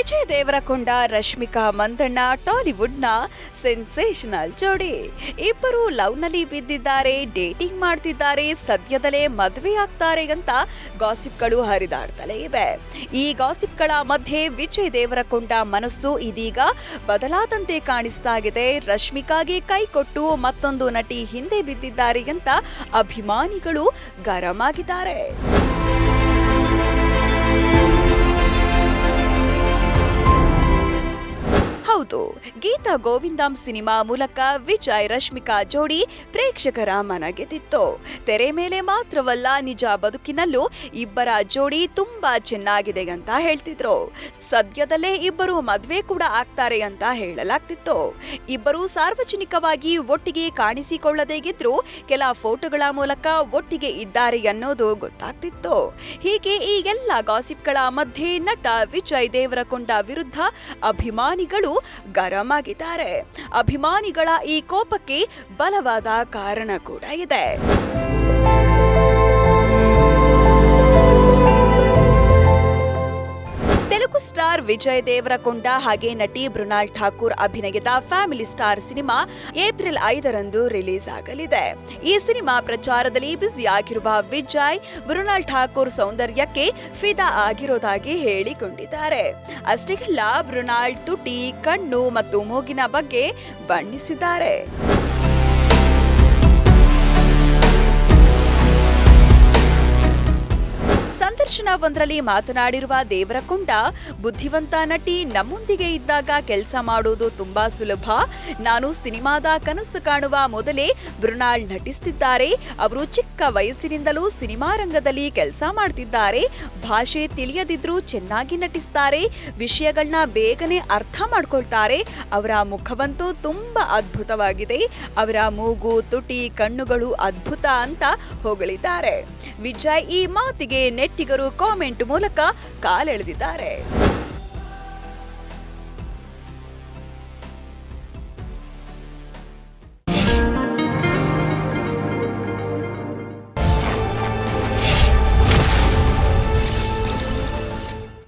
ವಿಜಯ್ ದೇವರಕೊಂಡ ರಶ್ಮಿಕಾ ಮಂದಣ್ಣ ಟಾಲಿವುಡ್ನ ಸೆನ್ಸೇಷನಲ್ ಜೋಡಿ. ಇಬ್ಬರು ಲವ್ನಲ್ಲಿ ಬಿದ್ದಿದ್ದಾರೆ, ಡೇಟಿಂಗ್ ಮಾಡ್ತಿದ್ದಾರೆ, ಸದ್ಯದಲ್ಲೇ ಮದುವೆ ಆಗ್ತಾರೆ ಅಂತ ಗಾಸಿಪ್ಗಳು ಹರಿದಾಡ್ತಲೇ ಇವೆ. ಈ ಗಾಸಿಪ್ಗಳ ಮಧ್ಯೆ ವಿಜಯ್ ದೇವರಕೊಂಡ ಮನಸ್ಸು ಇದೀಗ ಬದಲಾದಂತೆ ಕಾಣಿಸ್ತಾ ಇದೆ ರಶ್ಮಿಕಾಗೆ ಕೈ ಕೊಟ್ಟು ಮತ್ತೊಂದು ನಟಿ ಹಿಂದೆ ಬಿದ್ದಿದ್ದಾರೆ ಅಂತ ಅಭಿಮಾನಿಗಳು ಗರಂ ಆಗಿದ್ದಾರೆ. ಹೌದು ಗೀತಾ ಗೋವಿಂದಾಂ ಸಿನಿಮಾ ಮೂಲಕ ವಿಜಯ್ ರಶ್ಮಿಕಾ ಜೋಡಿ ಪ್ರೇಕ್ಷಕರ ಮನ ಗೆದ್ದಿತ್ತು. ತೆರೆ ಮೇಲೆ ಮಾತ್ರವಲ್ಲ ನಿಜ ಬದುಕಿನಲ್ಲೂ ಇಬ್ಬರ ಜೋಡಿ ತುಂಬಾ ಚೆನ್ನಾಗಿದೆ ಅಂತ ಹೇಳ್ತಿದ್ರು. ಸದ್ಯದಲ್ಲೇ ಇಬ್ಬರು ಮದುವೆ ಕೂಡ ಆಗ್ತಾರೆ ಅಂತ ಹೇಳಲಾಗ್ತಿತ್ತು. ಇಬ್ಬರು ಸಾರ್ವಜನಿಕವಾಗಿ ಒಟ್ಟಿಗೆ ಕಾಣಿಸಿಕೊಳ್ಳದೇ ಕಾಣಿಸಿಕೊಳ್ಳದೇಗಿದ್ರು ಕೆಲ ಫೋಟೋಗಳ ಮೂಲಕ ಒಟ್ಟಿಗೆ ಇದ್ದಾರೆ ಅನ್ನೋದು ಗೊತ್ತಾಗ್ತಿತ್ತು. ಹೀಗೆ ಈಗೆಲ್ಲ ಗಾಸಿಪ್ಗಳ ಮಧ್ಯೆ ನಟ ವಿಜಯ್ ದೇವರಕೊಂಡ ವಿರುದ್ಧ ಅಭಿಮಾನಿಗಳು ಗರಂ ಆಗಿದ್ದಾರೆ ಅಭಿಮಾನಿಗಳ ಈ ಕೋಪಕ್ಕೆ ಬಲವಾದ ಕಾರಣ ಕೂಡ ಇದೆ. ಸ್ಟಾರ್ ವಿಜಯ್ ದೇವರಕೊಂಡ ಹಾಗೆ ನಟಿ ಮೃಣಾಲ್ ಠಾಕೂರ್ ಅಭಿನಯದ ಫ್ಯಾಮಿಲಿ ಸ್ಟಾರ್ ಸಿನಿಮಾ ಏಪ್ರಿಲ್ ಐದರಂದು ರಿಲೀಸ್ ಆಗಲಿದೆ. ಈ ಸಿನಿಮಾ ಪ್ರಚಾರದಲ್ಲಿ ಬ್ಯುಸಿ ಆಗಿರುವ ವಿಜಯ್, ಮೃಣಾಲ್ ಠಾಕೂರ್ ಸೌಂದರ್ಯಕ್ಕೆ ಫಿದಾ ಆಗಿರೋದಾಗಿ ಹೇಳಿಕೊಂಡಿದ್ದಾರೆ. ಅಷ್ಟೇ ಮೃಣಾಲ್ ತುಟಿ, ಕಣ್ಣು ಮತ್ತು ಮೂಗಿನ ಬಗ್ಗೆ ಬಣ್ಣಿಸಿದ್ದಾರೆ. ಸಂದರ್ಶನವೊಂದರಲ್ಲಿ ಮಾತನಾಡಿರುವ ದೇವರಕೊಂಡ ಬುದ್ಧಿವಂತ ನಟಿ ನಮ್ಮೊಂದಿಗೆ ಇದ್ದಾಗ ಕೆಲಸ ಮಾಡೋದು ತುಂಬಾ ಸುಲಭ. ನಾನು ಸಿನಿಮಾದ ಕನಸು ಕಾಣುವ ಮೊದಲೇ ಮೃಣಾಲ್ ನಟಿಸ್ತಿದ್ದಾರೆ. ಅವರು ಚಿಕ್ಕ ವಯಸ್ಸಿನಿಂದಲೂ ಸಿನಿಮಾ ರಂಗದಲ್ಲಿ ಕೆಲಸ ಮಾಡ್ತಿದ್ದಾರೆ. ಭಾಷೆ ತಿಳಿಯದಿದ್ರೂ ಚೆನ್ನಾಗಿ ನಟಿಸ್ತಾರೆ. ವಿಷಯಗಳನ್ನ ಬೇಗನೆ ಅರ್ಥ ಮಾಡ್ಕೊಳ್ತಾರೆ. ಅವರ ಮುಖವಂತೂ ತುಂಬಾ ಅದ್ಭುತವಾಗಿದೆ. ಅವರ ಮೂಗು, ತುಟಿ, ಕಣ್ಣುಗಳು ಅದ್ಭುತ ಅಂತ ಹೊಗಳಿದ್ದಾರೆ. ವಿಜಯ್ ಈ ಮಾತಿಗೆ ನೆಟ್ಟಿಗರು ಕಾಮೆಂಟ್ ಮೂಲಕ ಕಾಲೆಳೆದಿದ್ದಾರೆ.